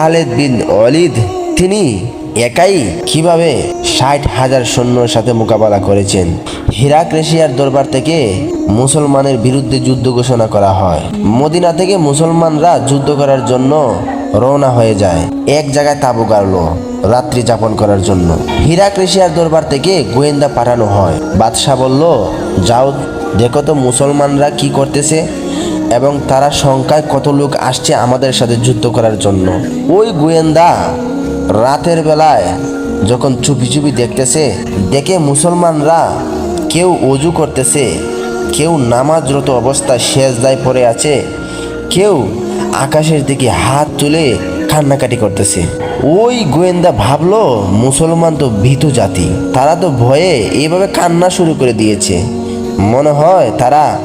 খালেদ বিন অলিদ তিনি একাই কীভাবে ষাট হাজার সৈন্যর সাথে মোকাবেলা করেছেন? হিরাক্রেশিয়ার দরবার থেকে মুসলমানের বিরুদ্ধে যুদ্ধ ঘোষণা করা হয়। মদিনা থেকে মুসলমানরা যুদ্ধ করার জন্য রওনা হয়ে যায়। এক জায়গায় তাবু গাড়লো, রাত্রি যাপন করার জন্য। হিরাক্রেশিয়ার দরবার থেকে গোয়েন্দা পাঠানো হয়। বাদশাহ বলল, যাও, দেখো তো মুসলমানরা কি করতেছে। এবং তারা সংখ্যায় কত লোক আসছে আমাদের সাথে যুদ্ধ করার জন্য। ওই গোয়েন্দা রাতের বেলায় যখন চুপি চুপি দেখতেছে, দেখে মুসলমানরা কেউ অজু করতেছে, কেউ নামাজরত অবস্থায় শেষ দায় পড়ে আছে, কেউ আকাশের দিকে হাত তুলে কান্নাকাটি করতেছে। ওই গোয়েন্দা ভাবলো, মুসলমান তো ভীতু জাতি, তারা তো ভয়ে এইভাবে কান্না শুরু করে দিয়েছে। মনে হয় তারা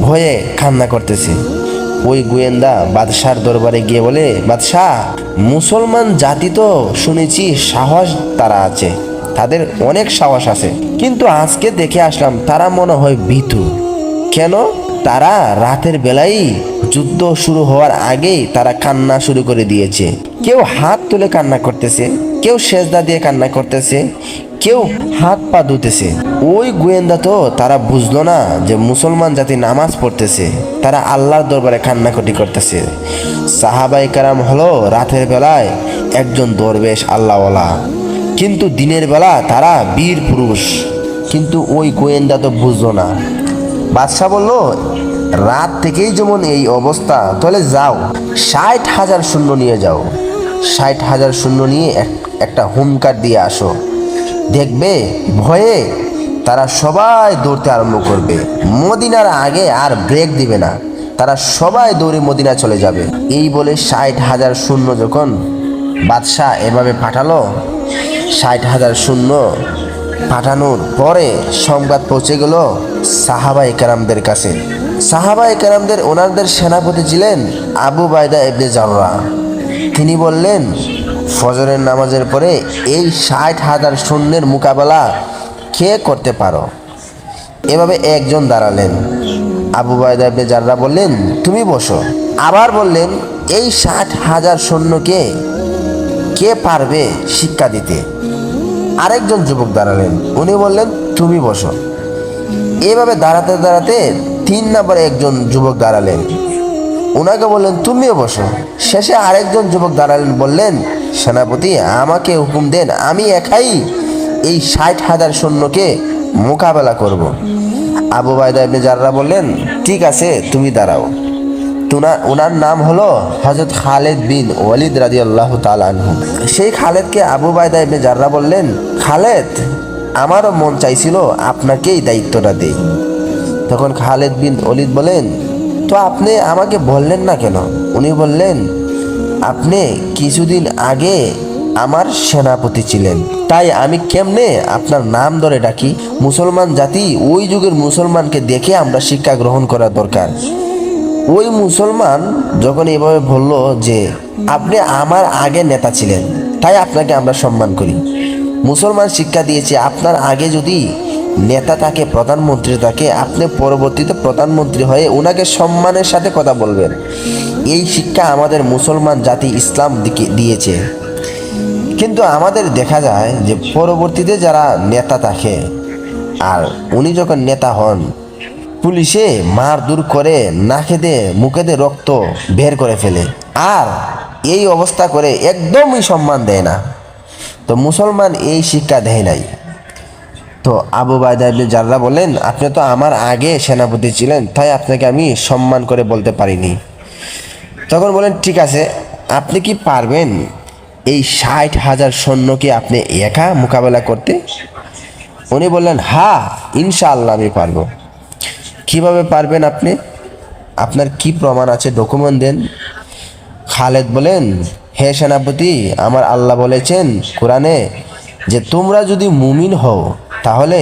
ভয়ে কান্না করতেছে। ওই গোয়েন্দা বাদশার দরবারে গিয়ে বলে, বাদশাহ, মুসলমান জাতি তো শুনেছি সাহস তারা আছে, তাদের অনেক সাহস আছে। কিন্তু আজকে দেখে আসলাম তারা মনে হয় ভীতু। কেন? তারা রাতের বেলায় যুদ্ধ শুরু হওয়ার আগেই তারা কান্না শুরু করে দিয়েছে। কেউ হাত তুলে কান্না করতেছে, কেউ সেজদা দিয়ে কান্না করতেছে কেউ হাত পা ধুতেছে। ওই গোয়েন্দা তো তারা বুঝলো না যে মুসলমান জাতি নামাজ পড়তেছে। তারা আল্লাহর দরবারে কান্নাকাটি করতেছে। সাহাবাই কারাম হলো রাতের বেলায় একজন দরবেশ আল্লাহওয়ালা। কিন্তু দিনের বেলা তারা বীর পুরুষ। কিন্তু ওই গোয়েন্দা তো বুঝলো না। বাদশাহ বলল, রাত থেকেই যেমন এই অবস্থা, তাহলে যাও, ষাট হাজার শূন্য নিয়ে যাও। ষাট হাজার শূন্য নিয়ে এক- একটা হুমকার দিয়ে আসো। দেখবে, ভয়ে তারা সবাই দৌড়তে আরম্ভ করবে। মদিনার আগে আর ব্রেক দিবে না। তারা সবাই দৌড়ে মদিনা চলে যাবে। এই বলে ষাট হাজার শূন্য যখন বাদশাহ এভাবে পাঠালো, ষাট হাজার শূন্য পাঠানোর পরে সংবাদ পৌঁছে গেল সাহাবা একরামদের কাছে। সাহাবা একরামদের ওনারদের সেনাপতি ছিলেন আবু বায়দা এবনে জাররা। তিনি বললেন ফজরের নামাজের পরে এই ষাট হাজার সৈন্যের মোকাবেলা কে করতে পারো? এভাবে একজন দাঁড়ালেন। আবু বায়দা ইবনে বললেন, তুমি বসো। আবার বললেন, এই ষাট হাজার সৈন্যকে কে পারবে শিক্ষা দিতে? আরেকজন যুবক দাঁড়ালেন। উনি বললেন, তুমি বসো। এভাবে দাঁড়াতে দাঁড়াতে তিন নম্বরে একজন যুবক দাঁড়ালেন। ওনাকে বললেন, তুমিও বসো। শেষে আরেকজন যুবক দাঁড়ালেন, বললেন, সেনাপতি, আমাকে হুকুম দেন, আমি একাই এই ষাট হাজার সৈন্যকে মোকাবেলা করব। আবু বায়দা ইবনে জাররা বললেন, ঠিক আছে, তুমি দাঁড়াও। তুনা ওনার নাম হলো হজরত খালেদ বিন ওয়ালিদ রাজি আল্লাহ তালু সেই খালেদকে আবু বায়দা ইবনে জাররা বললেন, খালেদ, আমারও মন চাইছিল আপনাকেই দায়িত্বটা দেই। তখন খালেদ বিন ওলিদ বলেন তো আপনি আমাকে বললেন না কেন? উনি বললেন, আপনি কিছুদিন আগে আমার সেনাপতি ছিলেন। তাই আমি কেমনে আপনার নাম ধরে ডাকি? মুসলমান জাতি ওই যুগের মুসলমানকে দেখে আমরা শিক্ষা গ্রহণ করা দরকার। ওই মুসলমান যখন এভাবে বলল যে, আপনি আমার আগে নেতা ছিলেন, তাই আপনাকে আমরা সম্মান করি। মুসলমান শিক্ষা দিয়েছে, আপনার আগে যদি নেতা থাকে প্রধানমন্ত্রী থাকে আপনি পরবর্তীতে প্রধানমন্ত্রী হয়ে ওনাকে সম্মানের সাথে কথা বলবেন। এই শিক্ষা আমাদের মুসলমান জাতি ইসলাম দিকে দিয়েছে। কিন্তু আমাদের দেখা যায় যে পরবর্তীতে যারা নেতা থাকে, আর উনি যখন নেতা হন, পুলিশে মারধর করে না দিয়ে, মুখে দিয়ে রক্ত বের করে ফেলে। আর এই অবস্থা করে একদমই সম্মান দেয় না। তো মুসলমান এই শিক্ষা দেয় নাই। তো আবু বায়দা ইবনে জাররা বলেন, আপনি তো আমার আগে সেনাপতি ছিলেন, তাই আপনাকে আমি সম্মান করে বলতে পারিনি। তখন বলেন, ঠিক আছে, আপনি কি পারবেন এই ষাট হাজার সৈন্যকে আপনি একা মোকাবেলা করতে? উনি বললেন হ্যাঁ ইনশাআল্লাহ আমি পারব। কীভাবে পারবেন আপনি? আপনার কি প্রমাণ আছে? ডকুমেন্ট দেন। খালেদ বলেন, হে সেনাপতি, আমার আল্লাহ বলেছেন কোরআনে যে তোমরা যদি মুমিন হও তাহলে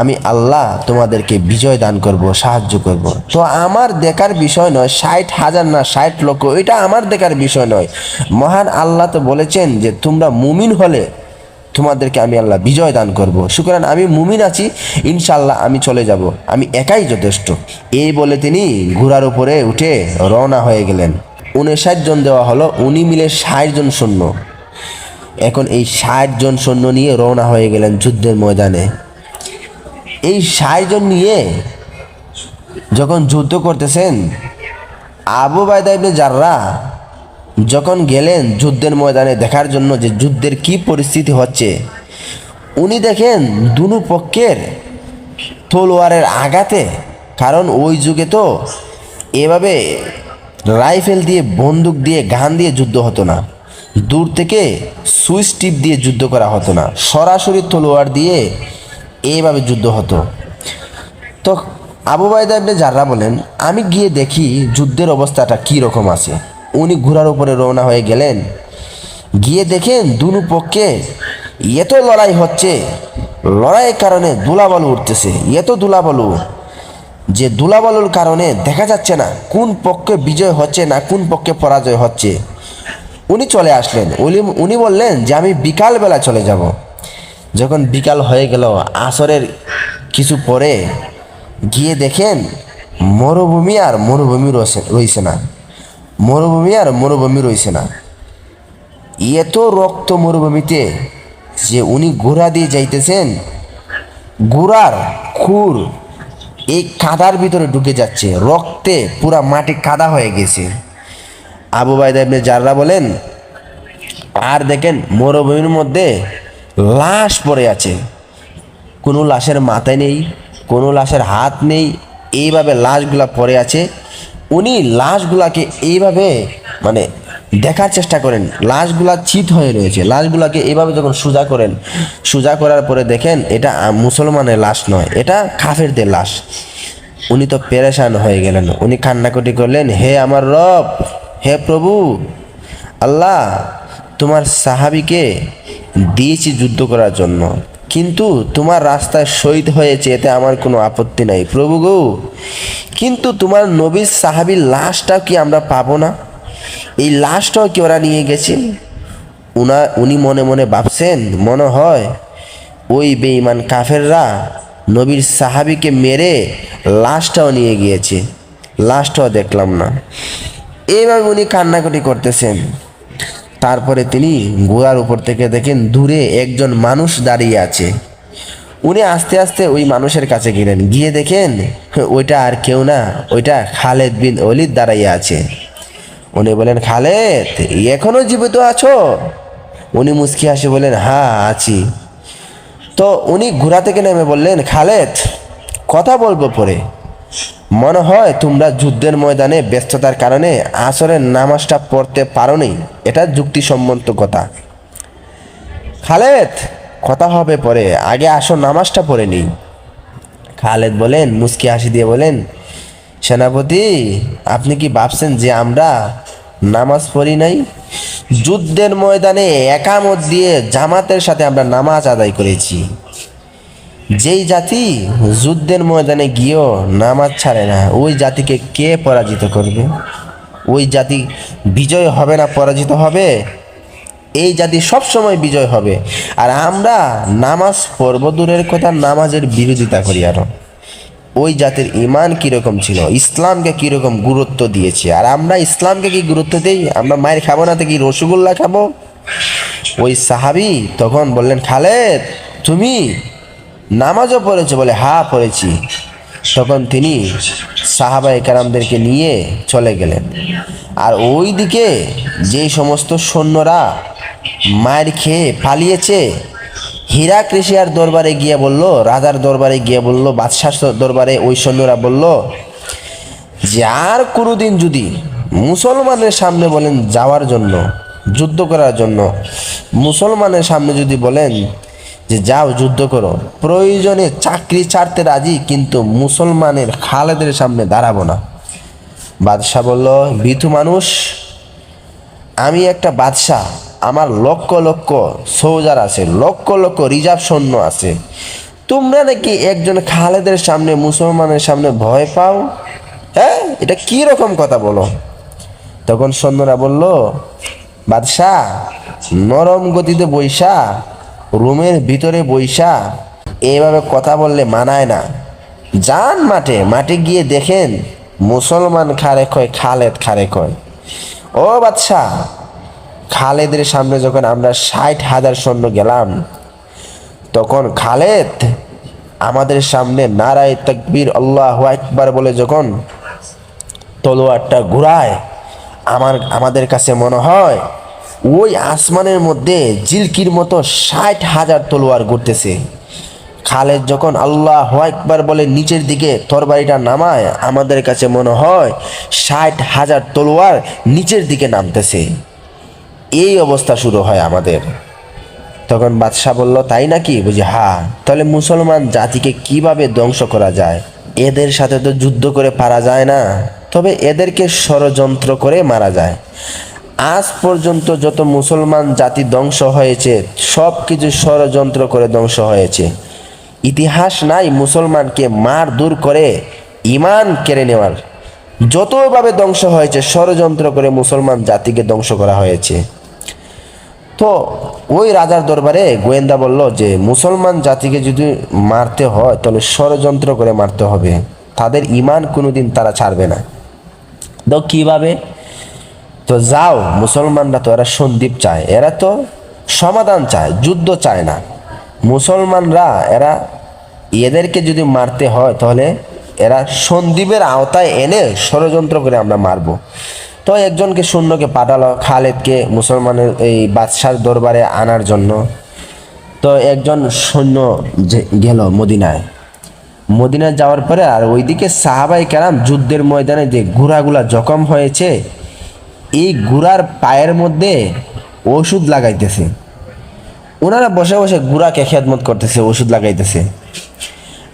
আমি আল্লাহ তোমাদেরকে বিজয় দান করব, সাহায্য করব। তো আমার দেখার বিষয় নয়, ষাট হাজার না, ষাট লক্ষ, এটা আমার দেখার বিষয় নয়। মহান আল্লাহ তো বলেছেন যে তোমরা মুমিন হলে তোমাদেরকে আমি আল্লাহ বিজয় দান করব। সুতরাং আমি মুমিন আছি ইনশাল্লাহ আমি চলে যাব। আমি একাই যথেষ্ট। এই বলে তিনি ঘোড়ার উপরে উঠে রওনা হয়ে গেলেন। উনষাট জন দেওয়া হলো, উনি মিলে ষাট জন সৈন্য এখন এই ষাট জন সৈন্য নিয়ে রওনা হয়ে গেলেন যুদ্ধের ময়দানে। এই ষাট জন নিয়ে যখন যুদ্ধ করতেছেন, আবু বায়দা ইবনে জাররা যখন গেলেন যুদ্ধের ময়দানে দেখার জন্য যে যুদ্ধের কি পরিস্থিতি হচ্ছে, উনি দেখেন দুনু পক্ষের তলোয়ারের আঘাতে, কারণ ওই যুগে তো এভাবে রাইফেল দিয়ে, বন্দুক দিয়ে, গান দিয়ে যুদ্ধ হতো না। দূর থেকে সুইচ টিপ দিয়ে যুদ্ধ করা হতো না। সরাসরি তলোয়ার দিয়ে এইভাবে যুদ্ধ হতো। তো আবু বায়দা ইবনে জাররা বলেন, আমি গিয়ে দেখি যুদ্ধের অবস্থাটা কী রকম আছে। উনি ঘোড়ার উপরে রওনা হয়ে গেলেন। গিয়ে দেখেন দুনু পক্ষে এত লড়াই হচ্ছে, লড়াইয়ের কারণে দুলাবালু উঠতেছে। এত দুলাবালু যে দুলাবালুর কারণে দেখা যাচ্ছে না কোন পক্ষে বিজয় হচ্ছে না কোন পক্ষে পরাজয় হচ্ছে। উনি চলে আসলেন। উনি উনি বললেন যে, আমি বিকালবেলা চলে যাব। যখন বিকাল হয়ে গেল, আসরের কিছু পরে গিয়ে দেখেন, মরুভূমি আর মরুভূমি রয়েছে না। মরুভূমি আর মরুভূমি রয়েছে না। এত রক্ত মরুভূমিতে যে, উনি ঘোড়া দিয়ে যাইতেছেন ঘোড়ার খুর এই কাদার ভিতরে ঢুকে যাচ্ছে। রক্তে পুরা মাটি কাদা হয়ে গেছে। আবু বাইদা ইবনে জাররা বলেন, আর দেখেন, মরুভূমির মধ্যে লাশ পড়ে আছে। কোনো লাশের মাথায় নেই, কোনো লাশের হাত নেই, এইভাবে লাশগুলা পড়ে আছে। উনি লাশগুলাকে এইভাবে মানে দেখার চেষ্টা করেন, লাশগুলা চিত হয়ে রয়েছে। লাশগুলাকে এইভাবে যখন সোজা করেন, সোজা করার পরে দেখেন, এটা মুসলমানের লাশ নয়, এটা কাফেরদের লাশ। উনি তো পেরেশান হয়ে গেলেন, উনি কান্নাকাটি করলেন, হে আমার রব হে প্রভু, আল্লাহ তোমার সাহাবিকে দিয়েছি যুদ্ধ করার জন্য। কিন্তু তোমার রাস্তায় শহীদ হয়েছে, এতে আমার কোনো আপত্তি নাই। প্রভু গো, কিন্তু তোমার নবীর সাহাবির লাশটাও কি আমরা পাবো না? এই লাশটাও কি ওরা নিয়ে গেছে? উনা, উনি মনে মনে ভাবছেন, মনে হয় ওই বেঈমান কাফেররা নবীর সাহাবিকে মেরে লাশটাও নিয়ে গিয়েছে। লাশটাও দেখলাম না। এইভাবে উনি কান্নাকাটি করতেছেন। তারপরে তিনি গোড়ার উপর থেকে দেখেন দূরে একজন মানুষ দাঁড়িয়ে আছে। উনি আস্তে আস্তে ওই মানুষের কাছে গেলেন। গিয়ে দেখেন ওইটা আর কেউ না, ওইটা খালেদ বিন অলিদ দাঁড়াইয়ে আছে। উনি বলেন খালেদ, এখনও জীবিত আছো? উনি মুচকি হাসি বলেন হ্যাঁ আছি। তো উনি ঘোড়া থেকে নেমে বললেন, খালেদ, কথা বলব পরে। মনে হয় তোমরা যুদ্ধের ময়দানে ব্যস্ততার কারণে আসরের নামাজটা পড়তে পারো পারোনি। এটা যুক্তিসম্মত কথা। খালেদ, কথা হবে পরে। আগে আসো নামাজটা পড়ে নিই। খালেদ বলেন, মুস্কি হাসি দিয়ে বলেন, সেনাপতি, আপনি কি ভাবছেন যে আমরা নামাজ পড়ি নাই? যুদ্ধের ময়দানে একামত দিয়ে জামাতের সাথে আমরা নামাজ আদায় করেছি। যেই জাতি যুদ্ধের ময়দানে গিয়েও নামাজ ছাড়ে না, ওই জাতিকে কে পরাজিত করবে? ওই জাতি বিজয় হবে না পরাজিত হবে? এই জাতি সবসময় বিজয় হবে। আর আমরা নামাজ পড়ব দূরের কথা, নামাজের বিরোধিতা করি আরও। ওই জাতির ইমান কীরকম ছিল? ইসলামকে কীরকম গুরুত্ব দিয়েছে? আর আমরা ইসলামকে কি গুরুত্ব দিই? আমরা মায়ের খাব না তো কি রসগোল্লা খাব? ওই সাহাবি তখন বললেন, খালেদ, তুমি নামাজও পড়েছো বলে, হা, পড়েছি। তখন তিনি সাহাবা একরামদেরকে নিয়ে চলে গেলেন। আর ওই দিকে যে সমস্ত সৈন্যরা মায়ের খেয়ে পালিয়েছে, হীরা কৃষিয়ার দরবারে গিয়ে বলল, রাজার দরবারে গিয়ে বলল বাদশাহ দরবারে ওই সৈন্যরা বলল, যে আর কোনোদিন যদি মুসলমানের সামনে বলেন যাওয়ার জন্য, যুদ্ধ করার জন্য, মুসলমানের সামনে যদি বলেন যে যাও যুদ্ধ করো। প্রয়োজনে চাকরি ছাড়তে রাজি, কিন্তু মুসলমানের খালেদের সামনে দাঁড়াবো না। বাদশাহ বলল বিধু মানুষ, আমি একটা বাদশাহ। আমার লক্ষ লক্ষ সৌজার আছে, লক্ষ লক্ষ রিজার্ভ সৈন্য আছে। তোমরা নাকি একজন খালেদের সামনে, মুসলমানের সামনে ভয় পাও? হ্যাঁ এটা কি রকম কথা বলো? তখন সৈন্যরা বলল, বাদশাহ, নরম গতিতে বৈশা রুমের ভিতরে বৈশা এইভাবে কথা বললে মানায় না। যান মাঠে মাঠে গিয়ে দেখেন মুসলমান খারে কয়, খালেদ খারে কয়। ও বাদশাহ খালেদের সামনে যখন আমরা ষাট হাজার সৈন্য গেলাম, তখন খালেদ আমাদের সামনে নারায় তকবীর আল্লাহ একবার বলে যখন তলোয়ারটা ঘুরায়, আমার, আমাদের কাছে মনে হয় ওই আসমানের মধ্যে জিলকির মতো ষাট হাজার তলোয়ার ঘুরতেছে খালেদ যখন আল্লাহ একবার বলে, নিচের দিকে তরবারিটা নামায়, আমাদের কাছে মনে হয় ষাট হাজার তলোয়ার নিচের দিকে নামতেছে। এই অবস্থা শুরু হয় আমাদের। তখন বাদশাহ বলল, তাই নাকি? বুঝি হা তাহলে মুসলমান জাতিকে কীভাবে ধ্বংস করা যায়? এদের সাথে তো যুদ্ধ করে পারা যায় না। তবে এদেরকে ষড়যন্ত্র করে মারা যায়। আজ পর্যন্ত যত মুসলমান জাতি ধ্বংস হয়েছে, সব কিছু ষড়যন্ত্র করে ধ্বংস হয়েছে। ইতিহাস নাই মুসলমানকে মার দূর করে ইমান কেড়ে নেওয়ার। যতভাবে ধ্বংস হয়েছে, ষড়যন্ত্র করে মুসলমান জাতিকে ধ্বংস করা হয়েছে। তো ওই রাজার দরবারে গোয়েন্দা বলল যে, মুসলমান জাতিকে যদি মারতে হয়, তাহলে ষড়যন্ত্র করে মারতে হবে। তাদের ইমান কোনোদিন তারা ছাড়বে না। তো কীভাবে? তো যাও, মুসলমানরা তো এরা সন্দীপ চায়, এরা তো সমাধান চায়, যুদ্ধ চায় না। মুসলমানরা এরা এদেরকে যদি মারতে হয়, তাহলে এরা সন্দীপের আওতায় এনে ষড়যন্ত্র করে আমরা মারবো। তো একজনকে শূন্যকে পাঠালো খালেদকে মুসলমানের এই বাদশার দরবারে আনার জন্য। তো একজন সৈন্য গেল মদিনায়। মদিনায় যাওয়ার পরে আর ওইদিকে সাহাবাই কেরাম যুদ্ধের ময়দানে যে ঘোড়াগুলা জখম হয়েছে এই গুড়ার পায়ের মধ্যে ওষুধ লাগাইতেছে। ওনারা বসে বসে গুড়াকে খেদমত করতেছে, ওষুধ লাগাইতেছে।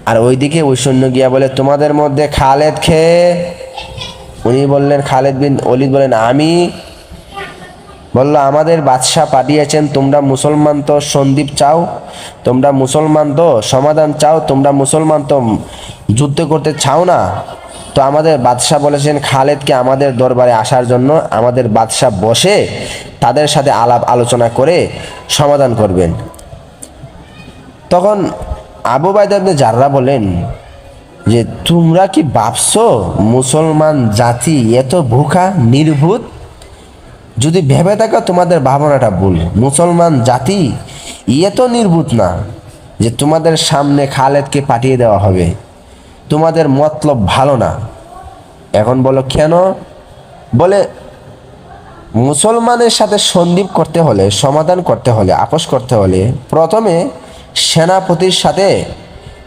আর ওইদিকে ওই সৈন্য গিয়া বলে, তোমাদের মধ্যে খালেদ খেয়ে উনি বললেন, খালেদ বিন অলিদ বলেন, আমি বলল, আমাদের বাদশাহ পাঠিয়েছেন, তোমরা মুসলমান তো সন্দীপ চাও, তোমরা মুসলমান তো সমাধান চাও, তোমরা মুসলমান তো যুদ্ধ করতে চাও না তো আমাদের বাদশাহ বলেছেন, খালেদকে আমাদের দরবারে আসার জন্য আমাদের বাদশাহ বসে তাদের সাথে আলাপ আলোচনা করে সমাধান করবেন। তখন আবু বাইদ আপনি যাররা বলেন যে, তোমরা কি ভাবছ মুসলমান জাতি এত ভুখা, নির্ভূত? যদি ভেবে থাকো তোমাদের ভাবনাটা ভুল। মুসলমান জাতি এত নির্ভূত না যে তোমাদের সামনে খালেদকে পাঠিয়ে দেওয়া হবে। তোমাদের মতলব ভালো না। এখন বলো, কেন? বলে, মুসলমানের সাথে সন্দীপ করতে হলে, সমাধান করতে হলে, আপোষ করতে হলে, প্রথমে সেনাপতির সাথে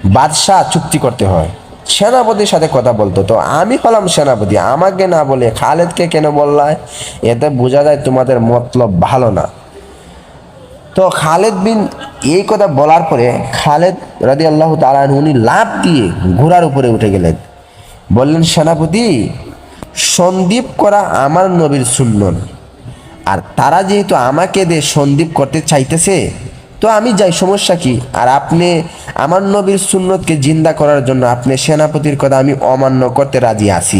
বাদশাহ চুক্তি করতে হয়। সেনাপতির সাথে কথা বলতো। তো আমি হলাম সেনাপতি, আমাকে না বলে খালেদকে কেন বললায় এতে বোঝা যায় তোমাদের মতলব ভালো না। তো খালেদ বিন এই কথা বলার পরে খালেদ রাদি আল্লাহ তালান উনি লাভ দিয়ে ঘোড়ার উপরে উঠে গেলেন। বললেন, সেনাপতি, সন্দীপ করা আমার নবীর সুন্নত। আর তারা যেহেতু আমাকে দিয়ে সন্দীপ করতে চাইতেছে, তো আমি যাই, সমস্যা কি? আর আপনি আমার নবীর সুন্নতকে জিন্দা করার জন্য আপনি সেনাপতির কথা আমি অমান্য করতে রাজি আছি।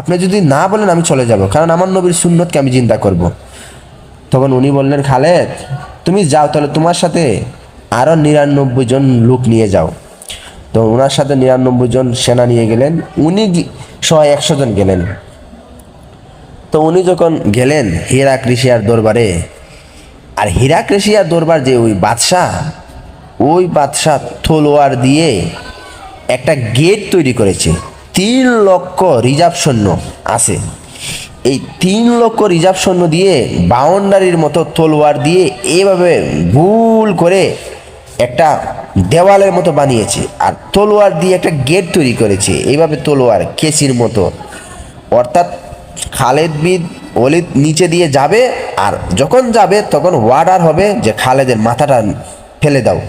আপনি যদি না বলেন, আমি চলে যাব, কারণ আমার নবীর সুন্নতকে আমি জিন্দা করব। তখন উনি বললেন, খালেদ তুমি যাও তাহলে তোমার সাথে আরও নিরানব্বই জন লোক নিয়ে যাও। তো ওনার সাথে নিরানব্বই জন সেনা নিয়ে গেলেন, উনি সহ একশো জন গেলেন। তো উনি যখন গেলেন হীরা কৃষিয়ার দরবারে, আর হীরা কৃষিয়ার দরবার যে ওই বাদশাহ ওই বাদশাহ তলোয়ার দিয়ে একটা গেট তৈরি করেছে। তিন লক্ষ রিজার্ভ সৈন্য আছে। এই তিন লক্ষ রিজার্ভ সৈন্য দিয়ে বাউন্ডারির মতো তলোয়ার দিয়ে এভাবে ভুল করে একটা দেওয়ালের মতো বানিয়েছে। আর তলোয়ার দিয়ে একটা গেট তৈরি করেছে। এইভাবে তলোয়ার, কেসির মতো। অর্থাৎ খালেদ বিদ অলিদ নিচে দিয়ে যাবে আর যখন যাবে তখন ওয়ার্ডার হবে যে, খালেদের মাথাটা ফেলে দাও।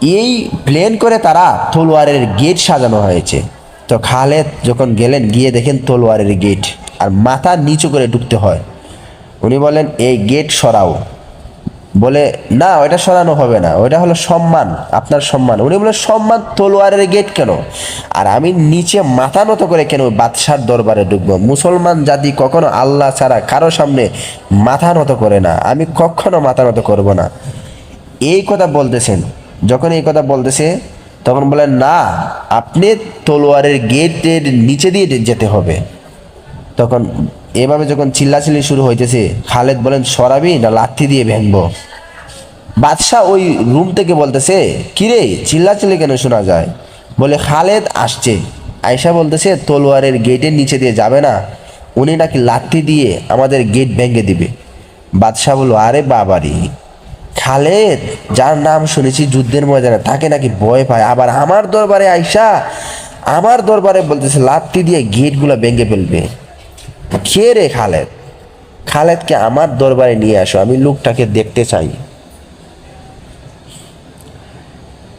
এই প্লেন করে তারা তলোয়ারের গেট সাজানো হয়েছে। তো খালেদ যখন গেলেন, গিয়ে দেখেন তলোয়ারের গেট আর মাথা নিচু করে ঢুকতে হয়। উনি বলেন, এই গেট সরাও। বলে, না, ওইটা সরানো হবে না। ওইটা হলো সম্মান, আপনার সম্মান। উনি বলে, সম্মান তলোয়ারের গেট কেন? আর আমি নিচে মাথা নত করে কেন বাদশার দরবারে ঢুকবো? মুসলমান জাতি কখনো আল্লাহ ছাড়া কারও সামনে মাথা নত করে না। আমি কখনো মাথা নত করব না। এই কথা বলতেছেন। যখন এই কথা বলতেছে তখন বলেন না, আপনি তলোয়ারের গেটের নিচে দিয়ে যেতে হবে। তখন এভাবে যখন চিল্লাচিল্লি শুরু হইতেছে, খালেদ বলেন, সরাবি না, লাথি দিয়ে ভেঙবো। বাদশাহ ওই রুম থেকে বলতেছে, কিরে, চিল্লাচিল্লি কেন শোনা যায়? বলে, খালেদ আসছে। আয়সা বলতেছে, তলোয়ারের গেটের নিচে দিয়ে যাবে না, উনি নাকি লাথি দিয়ে আমাদের গেট ভেঙে দিবে। বাদশাহ বলল, আরে বাবারি খালেদ, যার নাম শুনেছি যুদ্ধের ময়দানে, তাকে নাকি ভয় পায়। আবার আমার দরবারে আইসা, আমার দরবারে বলতেছে লাথি দিয়ে গেটগুলো ভেঙে ফেলবে। কে রে খালেদ? খালেদকে আমার দরবারে নিয়ে আসো, আমি লোকটাকে দেখতে চাই।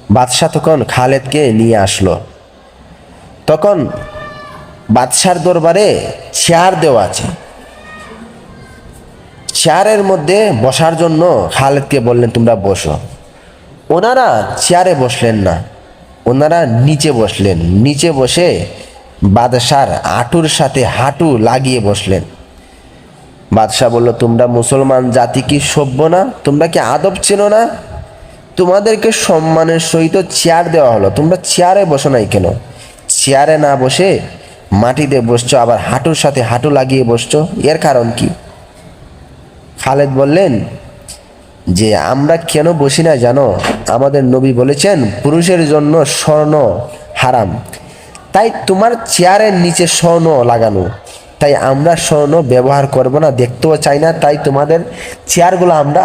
বাদশাহ তখন খালেদকে নিয়ে আসলো। তখন বাদশার দরবারে চেয়ার দেওয়া আছে। চেয়ারের মধ্যে বসার জন্য খালেদকে বললেন, তোমরা বসো। ওনারা চেয়ারে বসলেন না, ওনারা নিচে বসলেন। নিচে বসে বাদশার হাঁটুর সাথে হাঁটু লাগিয়ে বসলেন। বাদশাহ বলল, তোমরা মুসলমান জাতি কি সভ্য না? তোমরা কি আদব চেনো না? তোমাদেরকে সম্মানের সহিত চেয়ার দেওয়া হলো। তোমরা চেয়ারে বসো নাই কেন? চেয়ারে না বসে মাটিতে বসছো, আবার হাঁটুর সাথে হাঁটু লাগিয়ে বসছো। এর কারণ কি? খালেদ বললেন, যে আমরা কেন বসি না জানো? আমাদের নবী বলেছেন, পুরুষের জন্য স্বর্ণ হারাম। তাই তোমার চেয়ারের নিচে স্বর্ণ লাগানো। তাই আমরা স্বর্ণ ব্যবহার করব না, দেখতেও চাই না, তাই তোমাদের চেয়ারগুলো আমরা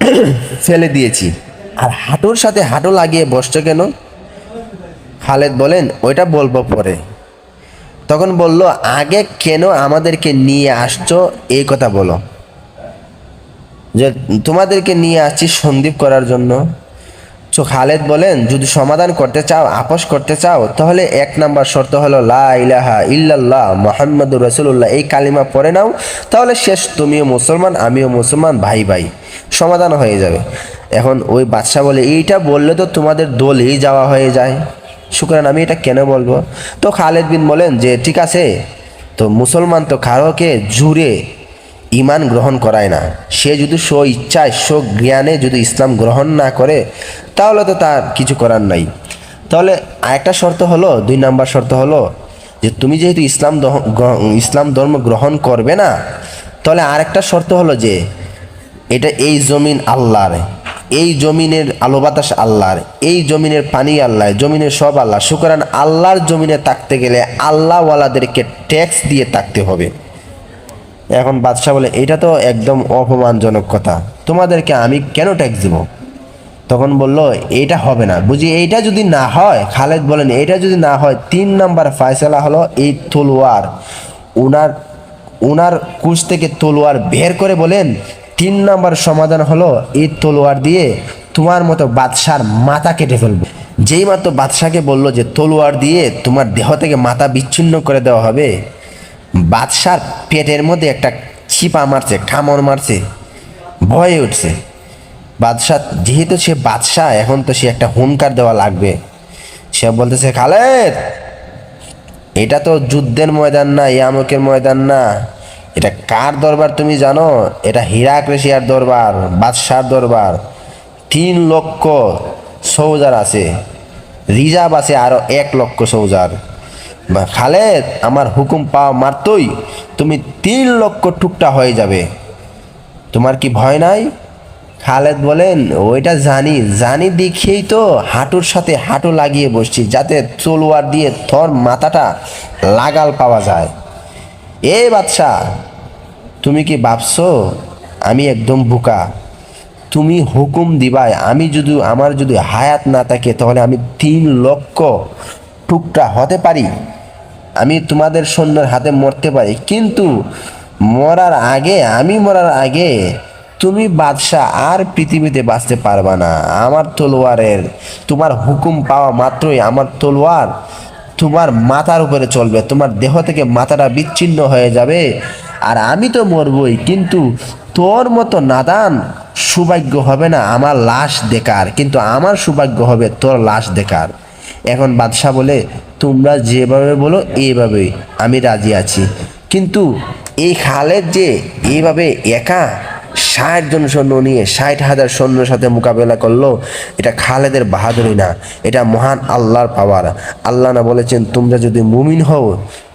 ফেলে দিয়েছি। আর হাঁটুর সাথে হাঁটু লাগিয়ে বসছো কেন? খালেদ বলেন, ওইটা বলব পরে। তখন বলল, আগে কেন আমাদেরকে নিয়ে আসছো? এই কথা বলো। যে তোমাদেরকে নিয়ে আসছি সন্দীপ করার জন্য। তো খালেদ বলেন, যদি সমাধান করতে চাও, আপোষ করতে চাও, তাহলে এক নাম্বার শর্ত হলো, লা ইলাহা ইল্লাল্লাহ মোহাম্মদুর রসুল্লাহ এই কালিমা পড়ে নাও, তাহলে শেষ। তুমিও মুসলমান, আমিও মুসলমান, ভাই ভাই। সমাধান হয়ে যাবে। এখন ওই বাদশাহ বলে, এইটা বললে তো তোমাদের দলেই যাওয়া হয়ে যায়। সুতরাং আমি এটা কেন বলব? তো খালেদ বিন বলেন যে, ঠিক আছে, তো মুসলমান তো কারোকে জুড়ে ইমান গ্রহণ করায় না। সে যদি স্ব ইচ্ছায়, স্ব জ্ঞানে যদি ইসলাম গ্রহণ না করে, তাহলে তো তার কিছু করার নাই। তাহলে আরেকটা শর্ত হলো, দুই নাম্বার শর্ত হলো যে, তুমি যেহেতু ইসলাম ইসলাম ধর্ম গ্রহণ করবে না, তাহলে আরেকটা শর্ত হলো যে, এটা এই জমিন আল্লাহর। এই জমিনের আলো বাতাস আল্লাহর, এই জমিনের পানি আল্লাহ জমিনের সব আল্লাহ। সুতরাং আল্লাহর জমিনে থাকতে গেলে আল্লাহওয়ালাদেরকে ট্যাক্স দিয়ে থাকতে হবে। এখন বাদশাহ বলে, এটা তো একদম অপমানজনক কথা। তোমাদেরকে আমি কেন ট্যাক্স দেব? তখন বলল এইটা হবে না। বুঝি এইটা যদি না হয়, খালেদ বলেন, এটা যদি না হয়, তিন নাম্বার ফয়সালা হলো এই তলোয়ার। উনার উনার কুশ থেকে তলোয়ার বের করে বলেন তিন নম্বর সমাধান হলো এই তলোয়ার দিয়ে তোমার মতো বাদশার মাথা কেটে ফেলব। যেই মাত্র বাদশাকে বলল যে তলোয়ার দিয়ে তোমার দেহ থেকে মাথা বিচ্ছিন্ন করে দেওয়া হবে, বাদশার পেটের মধ্যে একটা ছিপা মারছে কামড় মারছে, ভয়ে উঠছে। বাদশাহ, যেহেতু সে বাদশাহ, এখন তো সে একটা হুঙ্কার দেওয়া লাগবে। সে বলতেছে, খালেদ, এটা তো যুদ্ধের ময়দান না, ইয়ামকের ময়দান না। এটা কার দরবার তুমি জানো? এটা হিরাক রেশিয়ার দরবার, বাদশার দরবার। তিন লক্ষ সৌজার আছে। রিজার্ভ আছে আরও এক লক্ষ সৌজার। খালেদ, আমার হুকুম পাওয়া মাত্রই তুমি তিন লক্ষ টুকটা হয়ে যাবে। তোমার কি ভয় নাই? খালেদ বলেন, ওইটা জানি। জানি দেখেই তো হাঁটুর সাথে হাঁটু লাগিয়ে বসছি, যাতে তলোয়ার দিয়ে থর মাথাটা লাগাল পাওয়া যায়। এ বাদশা তুমি কি ভাবছ আমি একদম বোকা? তুমি হুকুম দিবাই, আমি যদি, আমার যদি হায়াত না থাকে, তাহলে আমি তিন লক্ষ টুকটা হতে পারি। আমি তোমাদের সৈন্যের হাতে মরতে পারি। কিন্তু মরার আগে, আমি মরার আগে তুমি বাদশাহ আর পৃথিবীতে বাঁচতে পারবা না। আমার তলোয়ারের, তোমার হুকুম পাওয়া মাত্রই আমার তলোয়ার তোমার মাথার উপরে চলবে, তোমার দেহ থেকে মাথাটা বিচ্ছিন্ন হয়ে যাবে। আর আমি তো মরবই, কিন্তু তোর মতো নাদান সৌভাগ্য হবে না, আমার লাশ দেখার। কিন্তু আমার সৌভাগ্য হবে তোর লাশ দেখার। এখন বাদশাহ বলে, তোমরা যেভাবে বলো এইভাবেই আমি রাজি আছি। কিন্তু এই খালের যে এইভাবে একা ষাট জন সৈন্য নিয়ে ষাট হাজার সৈন্যের সাথে মোকাবেলা করল, এটা খালেদের বাহাদুরি না, এটা মহান আল্লাহর পাওয়ার। আল্লাহ না বলেছেন, তোমরা যদি মুমিন হও,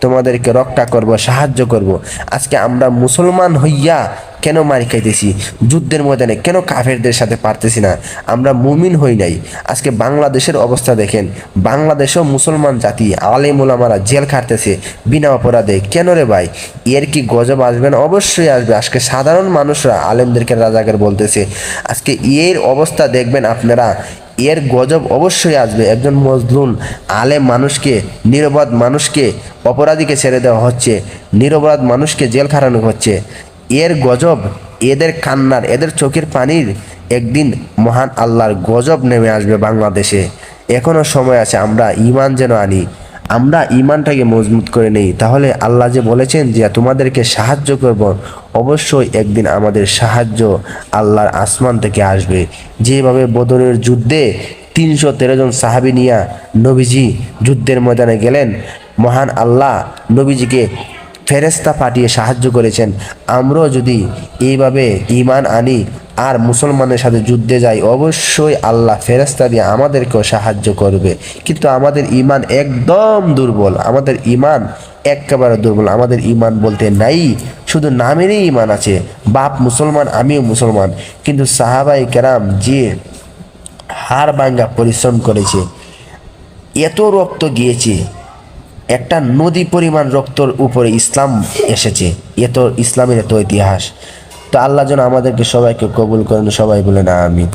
তোমাদেরকে রক্ষা করব, সাহায্য করব। আজকে আমরা মুসলমান হইয়া কেন মারি খাইতেছি? যুদ্ধের ময়দানে কেন কাফেরদের সাথে পারতেছি না? আমরা মুমিন হই নাই। আজকে বাংলাদেশের অবস্থা দেখেন। বাংলাদেশেও মুসলমান জাতি, আলেম ওলামারা জেল খাটতেছে বিনা অপরাধে। কেন রে ভাই? এর কি গজব আসবে না? অবশ্যই আসবে। আজকে সাধারণ মানুষরা আলেমদেরকে রাজাকের বলতেছে। আজকে এর অবস্থা দেখবেন আপনারা। এর গজব অবশ্যই আসবে। একজন মজলুম আলেম মানুষকে, নিরপরাধ মানুষকে, অপরাধীকে ছেড়ে দেওয়া হচ্ছে। নিরপরাধ মানুষকে জেল খাটানো হচ্ছে। এর গজব, এদের কান্নার, এদের চোখের পানির একদিন মহান আল্লাহর গজব নেমে আসবে বাংলাদেশে। এখনও সময় আছে, আমরা ইমান যেন আনি। আমরা ইমানটাকে মজবুত করে নেই। তাহলে আল্লাহ যে বলেছেন যে, তোমাদেরকে সাহায্য করব, অবশ্যই একদিন আমাদের সাহায্য আল্লাহর আসমান থেকে আসবে। যেভাবে বদরের যুদ্ধে তিনশো তেরো জন সাহাবি নিয়া নবীজি যুদ্ধের ময়দানে গেলেন, মহান আল্লাহ নবীজিকে ফেরেস্তা পাঠিয়ে সাহায্য করেছেন। আমরাও যদি এইভাবে ইমান আনি আর মুসলমানের সাথে যুদ্ধে যাই, অবশ্যই আল্লাহ ফেরেস্তা দিয়ে আমাদেরকেও সাহায্য করবে। কিন্তু আমাদের ইমান একদম দুর্বল। আমাদের ইমান একেবারে দুর্বল। আমাদের ইমান বলতে নাই, শুধু নামেরই ইমান আছে। বাপ মুসলমান, আমিও মুসলমান। কিন্তু সাহাবাই কেরাম যে হাড় ভাঙ্গা পরিশ্রম করেছে, এত রক্ত গিয়েছে একটা নদী পরিমাণ রক্তর উপরে ইসলাম এসেছে। এ তো ইসলামের এত ইতিহাস। তো আল্লাহ যেন আমাদেরকে সবাইকে কবুল করেন, সবাই বলে না আমি